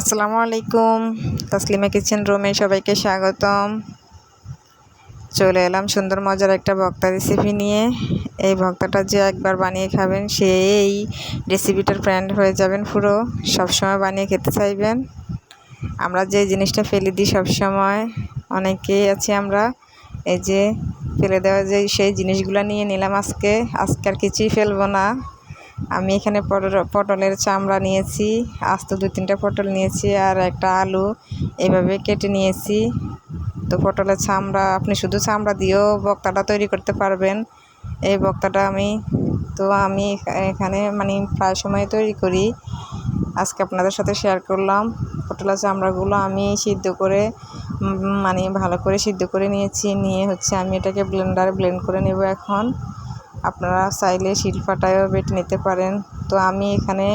আসসালামু আলাইকুম। তাসলিমা কিচেন রুমে সবাইকে স্বাগতম। চলে এলাম সুন্দর মজার একটা ভক্তা রেসিপি নিয়ে। এই ভক্তাটা যে একবার বানিয়ে খাবেন সে এই রেসিপিটার ফ্রেন্ড হয়ে যাবেন পুরো। সবসময় বানিয়ে খেতে চাইবেন। আমরা যে জিনিসটা ফেলে দিই সবসময়, অনেকেই আছি আমরা। এই যে ফেলে দেওয়া যে সেই জিনিসগুলো নিয়ে নিলাম আজকে। আজকে আর কিছুই ফেলব না। আমি এখানে পটল, পটলের চামড়া নিয়েছি, আস্ত দু তিনটা পটল নিয়েছি আর একটা আলু এভাবে কেটে নিয়েছি। তো পটলের চামড়া, আপনি শুধু চামড়া দিয়েও বক্তাটা তৈরি করতে পারবেন। এই বক্তাটা আমি, তো আমি এখানে মানে প্রায় সময় তৈরি করি। আজকে আপনাদের সাথে শেয়ার করলাম। পটলের চামড়াগুলো আমি সিদ্ধ করে মানে ভালো করে সিদ্ধ করে নিয়েছি। নিয়ে হচ্ছে আমি এটাকে ব্লেন্ডারে ব্লেন্ড করে নেব এখন। আপনারা চাইলে শিলপাটায়ও বেটে নিতে পারেন। তো আমি এখানে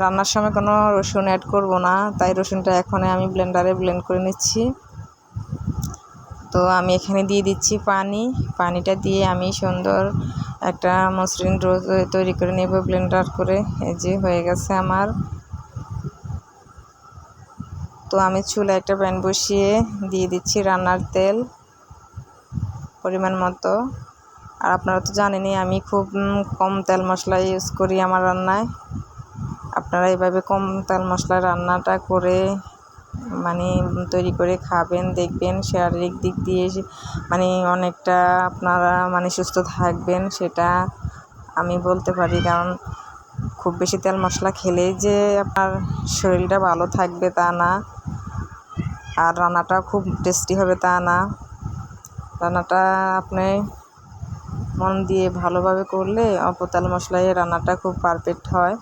রান্নার সময় কোনো রসুন অ্যাড করব না। তাই রসুনটা এখন আমি ব্লেন্ডারে ব্লেন্ড করে নিচ্ছি। তো আমি এখানে দিয়ে দিচ্ছি পানি। পানিটা দিয়ে আমি সুন্দর একটা মসৃণ রোজ তৈরি করে নেব ব্লেন্ডার করে। এই যে হয়ে গেছে আমার। তো আমি চুলে একটা প্যান বসিয়ে দিয়ে দিচ্ছি রান্নার তেল পরিমাণ মতো। আর আপনারা তো জানেনই, আমি খুব কম তেল মশলা ইউজ করি আমার রান্নায়। আপনারা এভাবে কম তেল মশলা রান্নাটা করে মানে তৈরি করে খাবেন, দেখবেন শারীরিক দিক দিয়ে মানে অনেকটা আপনারা মানে সুস্থ থাকবেন সেটা আমি বলতে পারি। কারণ খুব বেশি তেল মশলা খেলেই যে আপনার শরীরটা ভালো থাকবে তা না, আর রান্নাটা খুব টেস্টি হবে তা না। রান্নাটা আপনি মন দিয়ে ভালোভাবে করলে অপতাল তেল মশলায় রান্নাটা খুব পারফেক্ট হয়।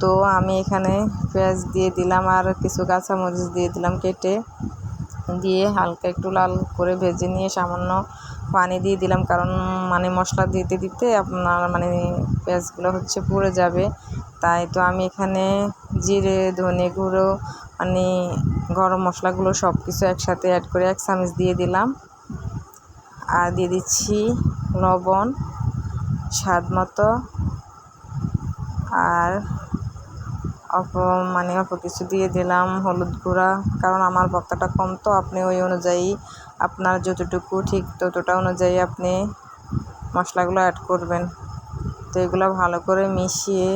তো আমি এখানে পেঁয়াজ দিয়ে দিলাম আর কিছু কাঁচামরিচ দিয়ে দিলাম কেটে। দিয়ে হালকা একটু লাল করে ভেজে নিয়ে সামান্য পানি দিয়ে দিলাম কারণ মানে মশলা দিতে দিতে আপনার মানে পেঁয়াজগুলো হচ্ছে পুড়ে যাবে। তাই তো আমি এখানে জিরে, ধনে গুঁড়ো মানে গরম মশলাগুলো সব কিছু একসাথে অ্যাড করে এক চামচ দিয়ে দিলাম। আর দিয়ে দিচ্ছি লবণ, স্বাদ মতো আর অল্প মানে অল্প কিছু দিয়ে দিলাম হলুদ গুঁড়া। কারণ আমার ভর্তাটা কম, তো আপনি ওই অনুযায়ী আপনার যতটুকু ঠিক ততটা অনুযায়ী আপনি মশলাগুলো অ্যাড করবেন। তো এগুলো ভালো করে মিশিয়ে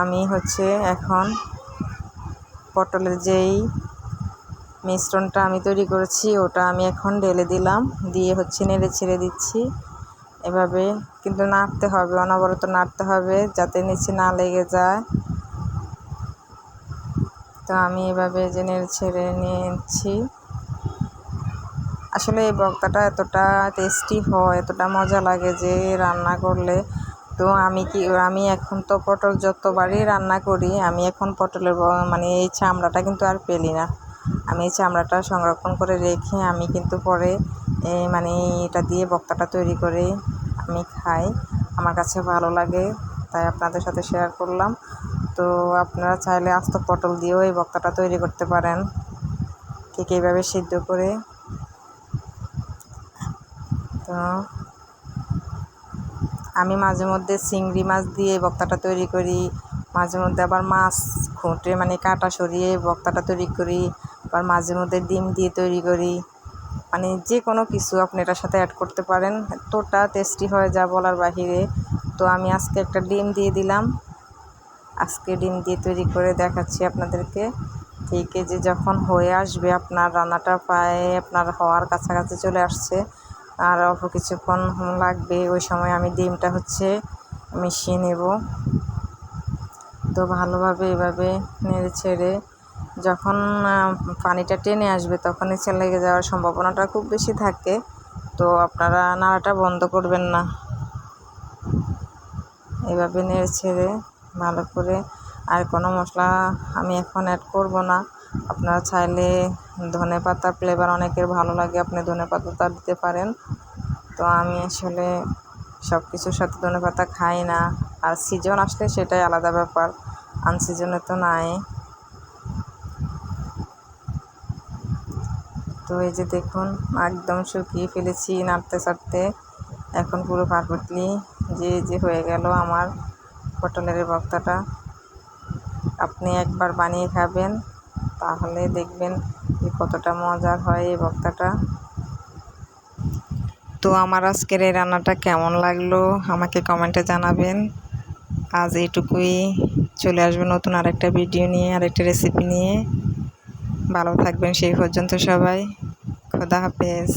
আমি হচ্ছে এখন পটলের যেই মিশ্রণটা আমি তৈরি করেছি, ওটা আমি এখন ঢেলে দিলাম, দিয়ে হচ্ছে নেড়ে ছেড়ে দিচ্ছি। এভাবে, কিন্তু নাড়তে হবে, অনবরত নাড়তে হবে যাতে নিচে না লেগে যায়। তো আমি এভাবে যে ছেড়ে নিয়েছি। আসলে এই বক্তাটা এতটা টেস্টি হয়, এতটা মজা লাগে যে রান্না করলে। তো আমি কি, আমি এখন তো পটল যতবারই রান্না করি, আমি এখন পটলের মানে এই চামড়াটা কিন্তু আর পেলি না। আমি এই চামড়াটা সংরক্ষণ করে রেখে আমি কিন্তু পরে মানে এটা দিয়ে বক্তাটা তৈরি করে আমি খাই। আমার কাছে ভালো লাগে, তাই আপনাদের সাথে শেয়ার করলাম। তো আপনারা চাইলে আস্ত পটল দিয়েও এই বক্তাটা তৈরি করতে পারেন। ঠিক এইভাবে সিদ্ধ করে। তো আমি মাঝে মধ্যে চিংড়ি মাছ দিয়ে বক্তাটা তৈরি করি। মাঝে মধ্যে আবার মাছ খুঁটে মানে কাটা সরিয়ে বক্তাটা তৈরি করি। আবার মাঝে মধ্যে ডিম দিয়ে তৈরি করি। মানে যে কোনো কিছু আপনি এটার সাথে অ্যাড করতে পারেন। এতটা টেস্টি হয় যা বলার বাহিরে। তো আমি আজকে একটা ডিম দিয়ে দিলাম। আজকে ডিম দিয়ে তৈরি করে দেখাচ্ছি আপনাদেরকে। ঠিক যে যখন হয়ে আসবে আপনার রান্নাটা প্রায় আপনার হওয়ার কাছাকাছি চলে আসছে। আর অল্প কিছুক্ষণ লাগবে, ওই সময় আমি ডিমটা হচ্ছে মিশিয়ে নেব। তো ভালোভাবে এভাবে নেড়ে ছেড়ে যখন পানিটা টেনে আসবে তখন নিচে লেগে যাওয়ার সম্ভাবনাটা খুব বেশি থাকে। তো আপনারা নাড়াটা বন্ধ করবেন না। এভাবে নেড়ে ছেড়ে ভালো করে আর কোনো মশলা আমি এখন অ্যাড করব না। আপনারা চাইলে ধনে পাতা ফ্লেভার অনেকের ভালো লাগে, আপনি ধনে পাতা দিতে পারেন। তো আমি আসলে সব কিছুর সাথে ধনে পাতা খাই না। আর সিজন আসলে সেটাই আলাদা ব্যাপার। আনসিজনে তো নাই। তো এই যে দেখুন, একদম শুকিয়ে ফেলেছি নাড়তে চাড়তে এখন পুরো পারফেক্টলি যে যে হয়ে গেল আমার পটলের ভক্তাটা আপনি একবার বানিয়ে খাবেন, তাহলে দেখবেন যে কতটা মজার হয় এই ভর্তাটা তো আমার আজকের এই রান্নাটা কেমন লাগল আমাকে কমেন্টে জানাবেন। আজ এইটুকুই, চলে আসবে নতুন আরেকটা ভিডিও নিয়ে, আরেকটা রেসিপি নিয়ে। ভালো থাকবেন সেই পর্যন্ত সবাই। খোদা হাফেজ।